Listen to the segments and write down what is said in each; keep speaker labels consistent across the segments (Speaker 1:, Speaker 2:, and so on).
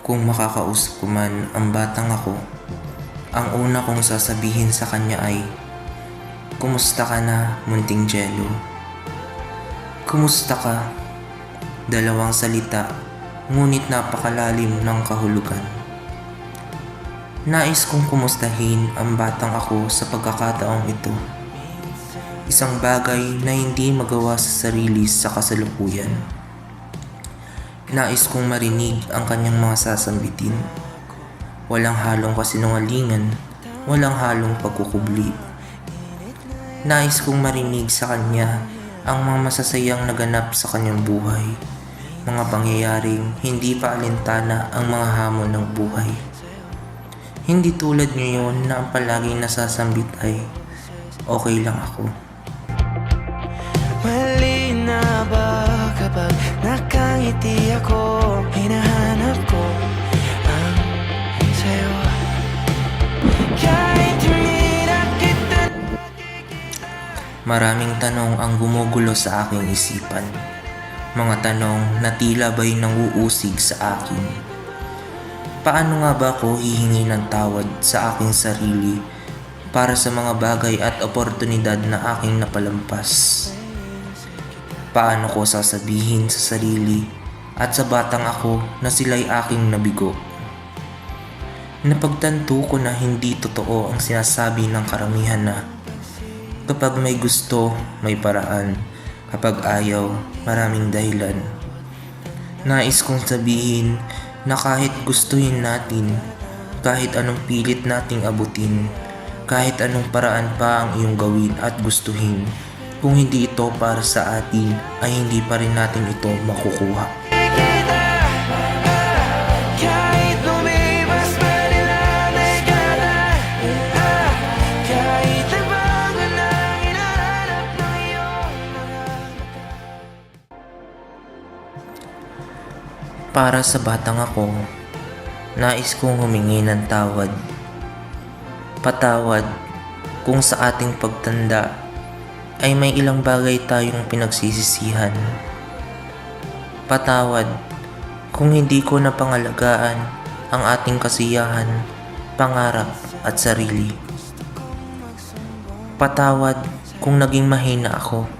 Speaker 1: Kung makakausap ko man ang batang ako, ang una kong sasabihin sa kanya ay, Kumusta ka na, munting jello? Kumusta ka? Dalawang salita, ngunit napakalalim ng kahulugan. Nais kong kumustahin ang batang ako sa pagkakataong ito. Isang bagay na hindi magawa sa sarili sa kasalukuyan. Nais kong marinig ang kanyang mga sasambitin. Walang halong kasinungalingan, walang halong pagkukubli. Nais kong marinig sa kanya ang mga masasayang naganap sa kanyang buhay. Mga pangyayaring hindi pa alintana ang mga hamon ng buhay. Hindi tulad ngayon na ang palaging nasasambit ay okay lang ako.
Speaker 2: Mali na ba kapag nakangiti ako Hinahanap ko ang sayo Kahit hindi kita
Speaker 1: Maraming tanong ang gumugulo sa aking isipan. Mga tanong na tila ba'y nanguusig sa akin. Paano nga ba ako hihingi ng tawad sa aking sarili para sa mga bagay at oportunidad na aking napalampas? Paano ko sasabihin sa sarili at sa batang ako na sila'y aking nabigo? Napagtanto ko na hindi totoo ang sinasabi ng karamihan na Kapag may gusto, may paraan. Kapag ayaw, maraming dahilan. Nais kong sabihin na kahit gustuhin natin, kahit anong pilit nating abutin, kahit anong paraan pa ang iyong gawin at gustuhin, kung hindi ito para sa atin, ay hindi pa rin natin ito makukuha. Para sa batang ako, nais kong humingi ng tawad. Patawad kung sa ating pagtanda ay may ilang bagay tayong pinagsisisihan. Patawad kung hindi ko napangalagaan ang ating kasiyahan, pangarap at sarili. Patawad kung naging mahina ako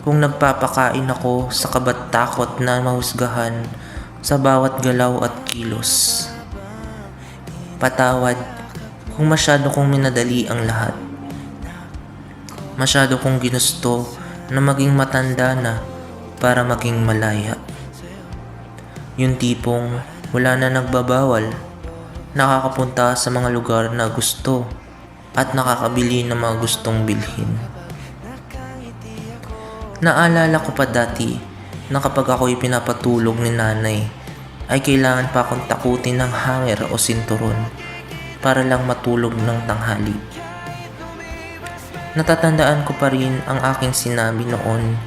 Speaker 1: kung nagpapakain ako sa kabat-takot na mahusgahan sa bawat galaw at kilos. Patawad kung masyado kong minadali ang lahat. Masyado kong ginusto na maging matanda na para maging malaya. Yung tipong wala na nagbabawal, nakakapunta sa mga lugar na gusto at nakakabili ng mga gustong bilhin. Naalala ko pa dati na kapag ako'y pinapatulog ni nanay ay kailangan pa akong takutin ng hanger o sinturon para lang matulog ng tanghali. Natatandaan ko pa rin ang aking sinabi noon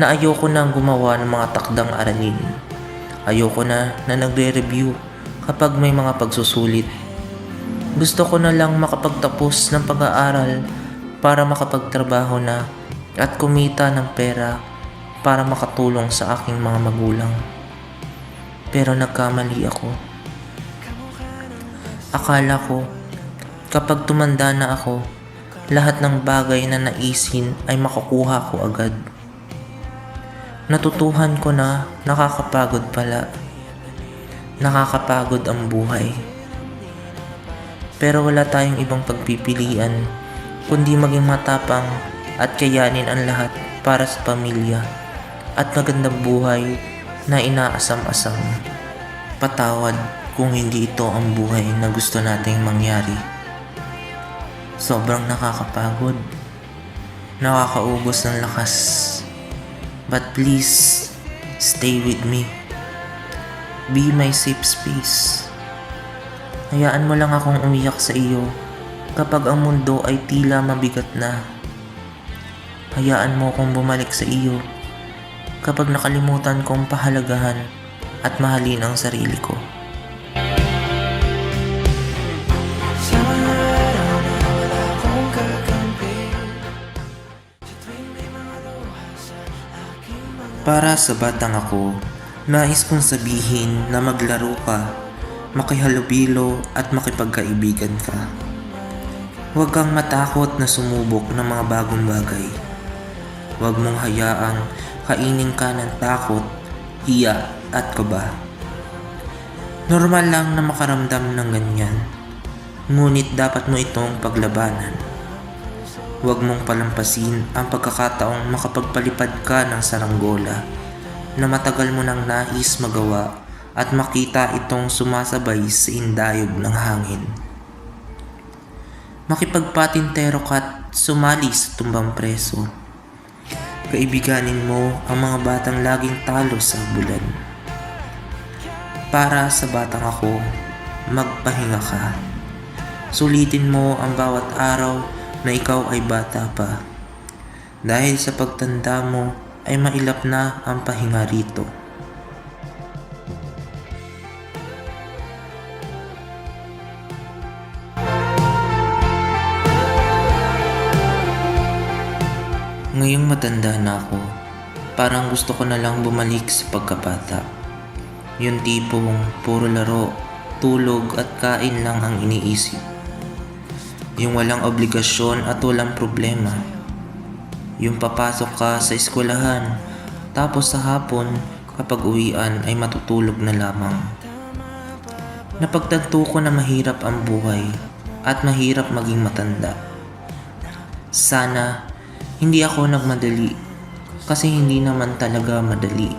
Speaker 1: na ayoko nang gumawa ng mga takdang aralin. Ayoko na na nagre-review kapag may mga pagsusulit. Gusto ko na lang makapagtapos ng pag-aaral para makapagtrabaho na at kumita ng pera para makatulong sa aking mga magulang. Pero nagkamali ako. Akala ko, kapag tumanda na ako, lahat ng bagay na naisin ay makukuha ko agad. Natutuhan ko na nakakapagod pala. Nakakapagod ang buhay. Pero wala tayong ibang pagpipilian kundi maging matapang at kayanin ang lahat para sa pamilya at magandang buhay na inaasam-asam. Patawad kung hindi ito ang buhay na gusto nating mangyari. Sobrang nakakapagod. Nakakaubos ng lakas. But please, stay with me. Be my safe space. Hayaan mo lang akong umiyak sa iyo kapag ang mundo ay tila mabigat na. Hayaan mo akong bumalik sa iyo kapag nakalimutan kong pahalagahan at mahalin ang sarili ko. Para sa batang ako, Nais kong sabihin na maglaro ka, makihalubilo at makipagkaibigan ka. Huwag kang matakot na sumubok ng mga bagong bagay. Huwag mong hayaang kainin ka ng takot, hiya at kaba. Normal lang na makaramdam ng ganyan. Ngunit dapat mo itong paglabanan. Huwag mong palampasin ang pagkakataong makapagpalipad ka ng saranggola na matagal mo nang nais magawa at makita itong sumasabay sa indayog ng hangin. Makipagpatintero ka at sumali sa tumbang preso. Kaibiganin mo ang mga batang laging talo sa bulan. Para sa batang ako, magpahinga ka. Sulitin mo ang bawat araw na ikaw ay bata pa. Dahil sa pagtanda mo ay mailap na ang pahinga rito. Ngayong matanda na ako, parang gusto ko na lang bumalik sa pagkabata. Yung tipong puro laro, tulog at kain lang ang iniisip. Yung walang obligasyon at walang problema. Yung papasok ka sa eskwelahan, tapos sa hapon, kapag uwian ay matutulog na lamang. Napagtanto ko na mahirap ang buhay at mahirap maging matanda. Sana hindi ako nagmadali kasi hindi naman talaga madali.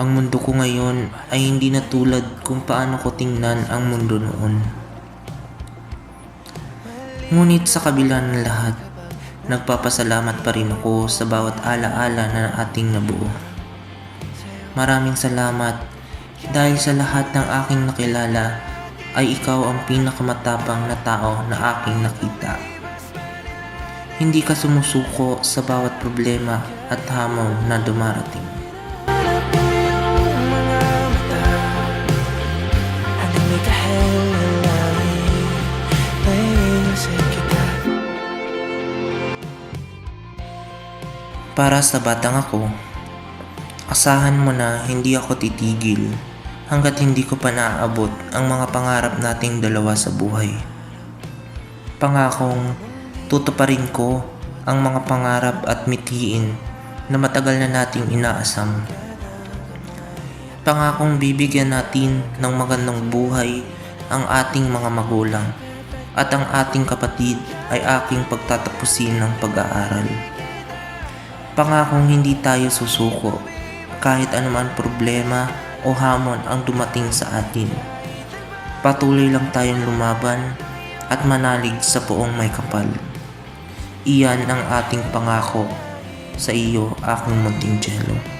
Speaker 1: Ang mundo ko ngayon ay hindi na tulad kung paano ko tingnan ang mundo noon. Ngunit sa kabila ng lahat, nagpapasalamat pa rin ako sa bawat alaala na ating nabuo. Maraming salamat dahil sa lahat ng aking nakilala ay ikaw ang pinakamatapang na tao na aking nakita. Hindi ka sumusuko sa bawat problema at hamon na dumarating. Para sa batang ako, asahan mo na hindi ako titigil hanggat hindi ko pa naaabot ang mga pangarap nating dalawa sa buhay. Pangakong tutuparin ko ang mga pangarap at mitiin na matagal na nating inaasam. Pangakong bibigyan natin ng magandang buhay ang ating mga magulang at ang ating kapatid ay aking pagtatapusin ng pag-aaral. Pangakong hindi tayo susuko kahit anuman problema o hamon ang dumating sa atin. Patuloy lang tayong lumaban at manalig sa poong may kapal. Iyan ang ating pangako sa iyo, aking munting jello.